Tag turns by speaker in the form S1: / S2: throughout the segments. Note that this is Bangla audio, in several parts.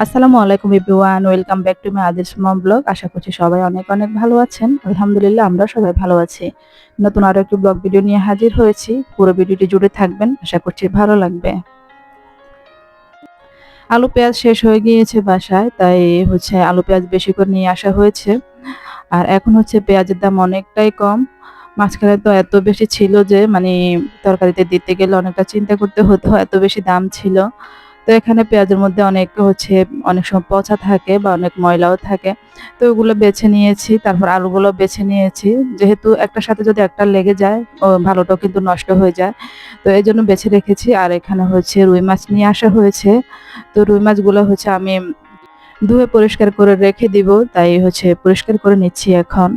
S1: আসসালামু আলাইকুম everyone, welcome back to my Adis mom blog. আশা করছি সবাই অনেক অনেক ভালো আছেন। আলহামদুলিল্লাহ আমরা সবাই ভালো আছি। নতুন আরও একটি ব্লগ ভিডিও নিয়ে হাজির হয়েছি। পুরো ভিডিওটি জুড়ে থাকবেন, আশা করছি ভালো লাগবে। আলু পেঁয়াজ শেষ হয়ে গিয়েছে বাসায়, তাই হচ্ছে আলু পেঁয়াজ বেশি করে নিয়ে আসা হয়েছে। আর এখন হচ্ছে পেঁয়াজের দাম অনেকটাই কম। মাঝখানে তো এত বেশি ছিল যে মানে তরকারিতে দিতে গেলে অনেকটা চিন্তা করতে হতো, এত বেশি দাম ছিল। তো এখানে পেঁয়াজের মধ্যে অনেক হচ্ছে, অনেক সময় পচা থাকে বা অনেক ময়লাও থাকে। তো ওগুলো বেছে নিয়েছি, তারপর আলুগুলো বেছে নিয়েছি। যেহেতু একটার সাথে যদি একটা লেগে যায়, ও ভালোটাও কিন্তু নষ্ট হয়ে যায়। তো এই জন্য বেছে রেখেছি। আর এখানে হচ্ছে রুই মাছ নিয়ে আসা হয়েছে। তো রুই মাছগুলো হচ্ছে আমি ধুয়ে পরিষ্কার করে রেখে দিব। তাই হচ্ছে পরিষ্কার করে নিচ্ছি এখন।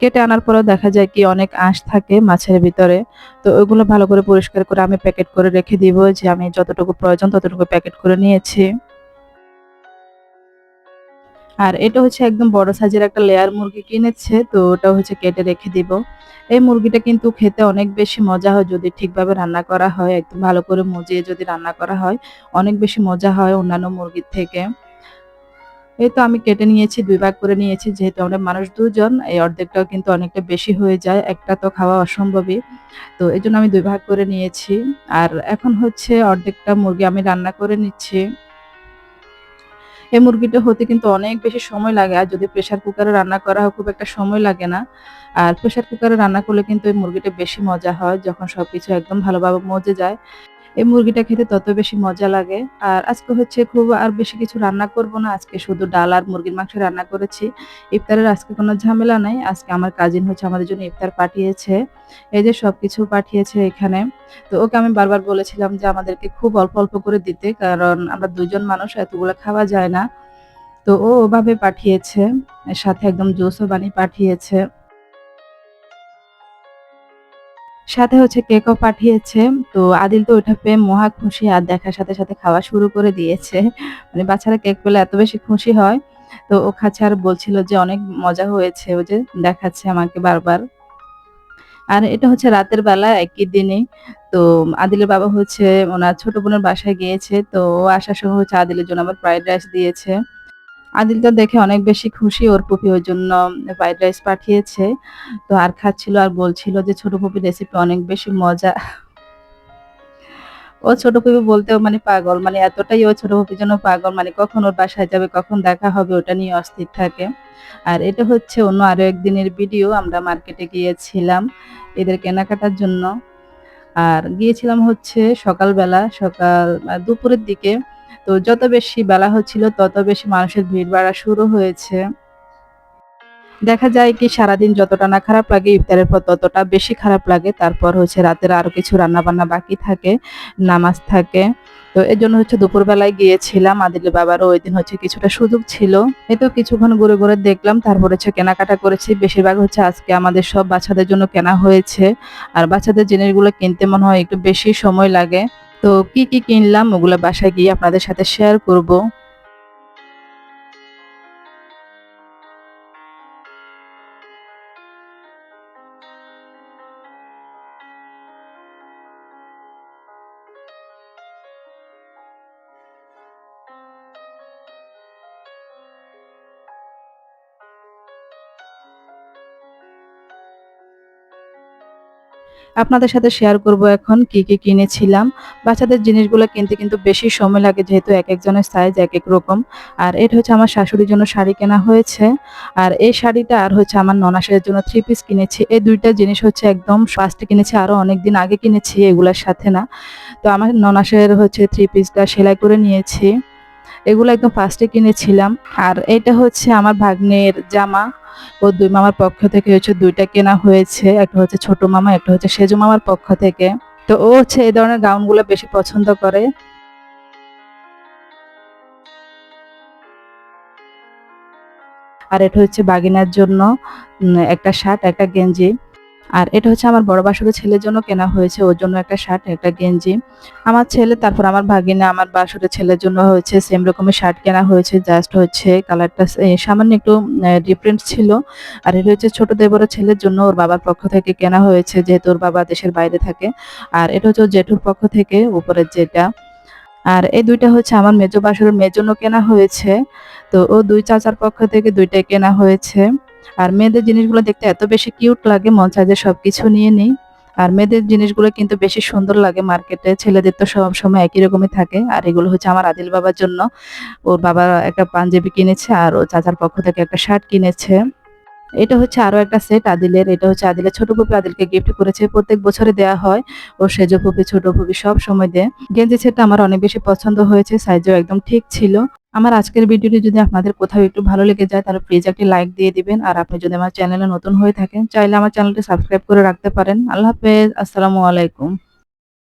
S1: কেটে আনার পরেও দেখা যায় কি অনেক আঁশ থাকে মাছের ভিতরে। তো ওইগুলো ভালো করে পরিষ্কার করে আমি প্যাকেট করে রেখে দিব যে আমি যতটুকু প্রয়োজন ততটুকু প্যাকেট করে নিয়েছি। আর এটা হচ্ছে একদম বড় সাইজের একটা লেয়ার মুরগি কিনেছে, তো ওটা হচ্ছে কেটে রেখে দিব। এই মুরগিটা কিন্তু খেতে অনেক বেশি মজা হয় যদি ঠিকভাবে রান্না করা হয়, একদম ভালো করে মজিয়ে যদি রান্না করা হয়, অনেক বেশি মজা হয় অন্যান্য মুরগির থেকে। এই তো আমি কেটে নিয়েছি, দুই ভাগ করে নিয়েছি, যেহেতু আমরা মানুষ দুজন, এই অর্ধেকটাও কিন্তু অনেকটা বেশি হয়ে যায়, একটা তো খাওয়া অসম্ভবই। তো এই জন্য আমি দুই ভাগ করে নিয়েছি, আর এখন হচ্ছে অর্ধেকটা মুরগি আমি রান্না করে নিচ্ছি। এই মুরগিটা হতে কিন্তু অনেক বেশি সময় লাগে, আর যদি প্রেশার কুকারে রান্না করা হয়, খুব একটা সময় লাগে না। আর প্রেশার কুকারে রান্না করলে কিন্তু এই মুরগিটা বেশি মজা হয়, যখন সবকিছু একদম ভালোভাবে মজে যায়। এই মুরগিটা খেতে তত বেশি মজা লাগে। আর আজকে হচ্ছে খুব আর বেশি কিছু রান্না করব না, আজকে শুধু ডাল আর মুরগির মাংস রান্না করেছি। ইফতারের আজকে কোনো ঝামেলা নাই, আজকে আমার কাজিন হচ্ছে আমাদের জন্য ইফতার পাঠিয়েছে। এই যে সবকিছু পাঠিয়েছে এখানে। তো ওকে আমি বারবার বলেছিলাম যে আমাদেরকে খুব অল্প অল্প করে দিতে, কারণ আমরা দুজন মানুষ, এতগুলো খাওয়া যায় না। তো ও ওভাবে পাঠিয়েছে সাথে একদম জুসও বানিয়ে পাঠিয়েছে। সাথে হচ্ছে কেকও পাঠিয়েছে। তো আদিল তো ওটা পেয়ে মহা খুশি, আর দেখার সাথে সাথে খাওয়া শুরু করে দিয়েছে। মানে বাচ্চারা কেক পেলে এত বেশি খুশি হয়। তো ও খাচ্ছে আর বলছিল যে অনেক মজা হয়েছে, ও যে দেখাচ্ছে আমাকে বারবার। আর এটা হচ্ছে রাতের বেলা, একই দিনে। তো আদিলের বাবা হচ্ছে ওনার ছোট বোনের বাসায় গিয়েছে। তো ও আসার সময় হচ্ছে আদিলের জন্য আবার ফ্রাইড রাইস দিয়েছে। আদিল তো দেখে অনেক বেশি খুশি, ওর পুপি ওর জন্য ফ্রাইড রাইস পাঠিয়েছে। তো আর খাচ্ছিল আর বলছিল যে ছোট পুপির রেসিপি অনেক বেশি মজা। ও ছোট পুপি বলতেও মানে পাগল মানে এতটাই ও ছোট পুপির জন্য পাগল মানে কখন ওর বাসায় যাবে, কখন দেখা হবে, ওটা নিয়ে অস্থির থাকে। আর এটা হচ্ছে অন্য আরও একদিনের ভিডিও আমরা মার্কেটে গিয়েছিলাম এদের কেনাকাটার জন্য। আর গিয়েছিলাম হচ্ছে সকালবেলা, সকাল দুপুরের দিকে তো যত বেশি বেলা হচ্ছিল, তত বেশি মানুষের ভিড় বাড়া শুরু হয়েছে। দেখা যায় কি, সারাদিন যতটা না খারাপ লাগে, ইফতারের পর ততটা বেশি খারাপ লাগে। তারপর হচ্ছে রাতের আরও কিছু রান্না বান্না বাকি থাকে, নামাজ থাকে। তো এর জন্য হচ্ছে দুপুরবেলায় গিয়েছিলাম আদিল বাবারও ওই দিন হচ্ছে কিছুটা সুযোগ ছিল। এই তো কিছুক্ষণ ঘুরে ঘুরে দেখলাম, তারপর হচ্ছে কেনাকাটা করেছি। বেশিরভাগ হচ্ছে আজকে আমাদের সব বাচ্চাদের জন্য কেনা হয়েছে। আর বাচ্চাদের জিনিসগুলো কিনতে মনে হয় একটু বেশি সময় লাগে। তো কি কি কিনলাম ওগুলো বাসায় গিয়ে আপনাদের সাথে শেয়ার করব। আপনাদের সাথে শেয়ার করব এখন কি কি কিনেছিলাম। বাচ্চাদের জিনিসগুলো কিনতে কিন্তু বেশি সময় লাগে যেহেতু এক একজনের সাইজ এক এক রকম। আর এটা হচ্ছে আমার শাশুড়ির জন্য শাড়ি কেনা হয়েছে। আর এই শাড়িটা আর হচ্ছে আমার ননাসের জন্য থ্রি পিস কিনেছি। এই দুইটা জিনিস হচ্ছে একদম ফার্স্টে কিনেছি, আরও অনেকদিন আগে কিনেছি এগুলার সাথে না। তো আমার ননাসের হচ্ছে থ্রি পিসটা সেলাই করে নিয়েছি। এগুলো একদম ফার্স্টে কিনেছিলাম। আর এটা হচ্ছে আমার ভাগ্নের জামা। ও দুই মামার পক্ষ থেকে হচ্ছে দুইটা কেনা হয়েছে। একটা হচ্ছে ছোট মামা, একটা হচ্ছে সেজু মামার পক্ষ থেকে। তো ও হচ্ছে এই ধরনের গাউনগুলো বেশি পছন্দ করে। আর এটা হচ্ছে বাগিনার জন্য একটা শার্ট, একটা গেঞ্জি। আর এটা হচ্ছে আমার বড় বাসুরের ছেলের জন্য কেনা হয়েছে, ওর জন্য একটা শার্ট একটা গেঞ্জি। আমার ছেলে, তারপর আমার ভাগিনা, আমার বাসুরের ছেলের জন্য হয়েছে সেম রকমের শার্ট কেনা হয়েছে জাস্ট হচ্ছে কালারটা সামান্য একটু ডিফারেন্ট ছিল। আর এটা হচ্ছে ছোট দেবরের ছেলের জন্য ওর বাবার পক্ষ থেকে কেনা হয়েছে, যেহেতু ওর বাবা দেশের বাইরে থাকে। আর এটা হচ্ছে জেঠুর পক্ষ থেকে, উপরের যেটা। আর এই দুইটা হচ্ছে আমার মেজো বাসুরের মেয়ের জন্য কেনা হয়েছে। তো ও দুই চাচার পক্ষ থেকে দুইটাই কেনা হয়েছে। আর মেয়েদের জিনিসগুলো দেখতে এত বেশি কিউট লাগে, মন চায় যে সবকিছু নিয়ে নিই। আর মেয়েদের জিনিসগুলো কিন্তু বেশি সুন্দর লাগে মার্কেটে, ছেলেদের তো সব সময় একই রকমই থাকে। আর এগুলো হচ্ছে আমার আদিল বাবার জন্য। ওর বাবা একটা পাঞ্জাবি কিনেছে আর ও চাচার পক্ষ থেকে একটা শার্ট কিনেছে। এটা হচ্ছে আরও একটা সেট আদিলের। এটা হচ্ছে আদিলের ছোট পুপি আদিলকে গিফট করেছে। প্রত্যেক বছরে দেওয়া হয়। ও সেজ পুপি, ছোট পুপি সব সময় দেয়। গেঞ্জি সেটটা আমার অনেক বেশি পছন্দ হয়েছে। সাইজও একদম ঠিক ছিল। আমার আজকের ভিডিওটি যদি আপনাদের কোথাও একটু ভালো লেগে যায়, তাহলে প্লিজ একটি লাইক দিয়ে দিবেন। আর আপনি যদি আমার চ্যানেলে নতুন হয়ে থাকেন, চাইলে আমার চ্যানেলটি সাবস্ক্রাইব করে রাখতে পারেন। আল্লাহ হাফেজ, আসসালামু আলাইকুম।